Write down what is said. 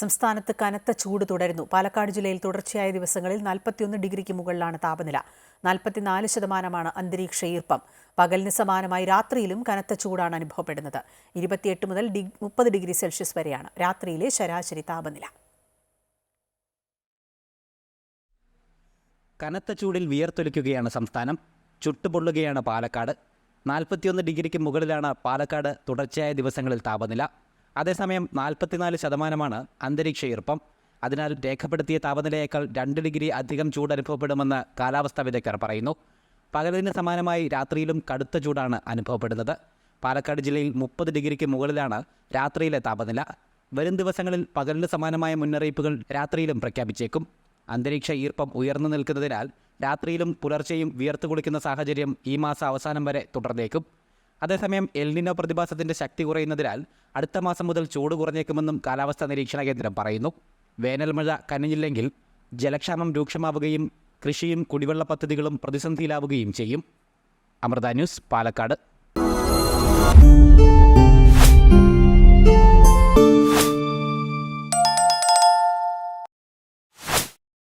സംസ്ഥാനത്ത് കനത്ത ചൂട് തുടരുന്നു. പാലക്കാട് ജില്ലയിൽ തുടർച്ചയായ ദിവസങ്ങളിൽ നാൽപ്പത്തിയൊന്ന് ഡിഗ്രിക്ക് മുകളിലാണ് താപനില. നാൽപ്പത്തിനാല് ശതമാനമാണ് അന്തരീക്ഷ ഈർപ്പം. പകലിന് സമാനമായി രാത്രിയിലും കനത്ത ചൂടാണ് അനുഭവപ്പെടുന്നത്. ഇരുപത്തിയെട്ട് മുതൽ ഡി മുപ്പത് ഡിഗ്രി സെൽഷ്യസ് വരെയാണ് രാത്രിയിലെ ശരാശരി താപനില. കനത്ത ചൂടിൽ വിയർത്തൊലിക്കുകയാണ് സംസ്ഥാനം. ചുട്ടുപൊള്ളുകയാണ് പാലക്കാട്. നാൽപ്പത്തിയൊന്ന് ഡിഗ്രിക്ക് മുകളിലാണ് പാലക്കാട്. തുടർച്ചയായ ദിവസങ്ങളിൽ താപനില. അതേസമയം നാൽപ്പത്തിനാല് ശതമാനമാണ് അന്തരീക്ഷ ഈർപ്പം. അതിനാൽ രേഖപ്പെടുത്തിയ താപനിലയേക്കാൾ രണ്ട് ഡിഗ്രി അധികം ചൂട് അനുഭവപ്പെടുമെന്ന് കാലാവസ്ഥാ വിദഗ്ധർ പറയുന്നു. പകലിന് സമാനമായി രാത്രിയിലും കടുത്ത ചൂടാണ് അനുഭവപ്പെടുന്നത്. പാലക്കാട് ജില്ലയിൽ മുപ്പത് ഡിഗ്രിക്ക് മുകളിലാണ് രാത്രിയിലെ താപനില. വരും ദിവസങ്ങളിൽ പകലിന് സമാനമായ മുന്നറിയിപ്പുകൾ രാത്രിയിലും പ്രഖ്യാപിച്ചേക്കും. അന്തരീക്ഷ ഈർപ്പം ഉയർന്നു നിൽക്കുന്നതിനാൽ രാത്രിയിലും പുലർച്ചെയും വിയർത്തു കുളിക്കുന്ന സാഹചര്യം ഈ മാസം അവസാനം വരെ തുടർന്നേക്കും. അതേസമയം എൽനിനോ പ്രതിഭാസത്തിന്റെ ശക്തി കുറയുന്നതിനാൽ അടുത്ത മാസം മുതൽ ചൂട് കുറഞ്ഞേക്കുമെന്നും കാലാവസ്ഥാ നിരീക്ഷണ കേന്ദ്രം പറയുന്നു. വേനൽ മഴ കനഞ്ഞില്ലെങ്കിൽ ജലക്ഷാമം രൂക്ഷമാവുകയും കൃഷിയും കുടിവെള്ള പദ്ധതികളും പ്രതിസന്ധിയിലാവുകയും ചെയ്യും. അമൃത ന്യൂസ് പാലക്കാട്.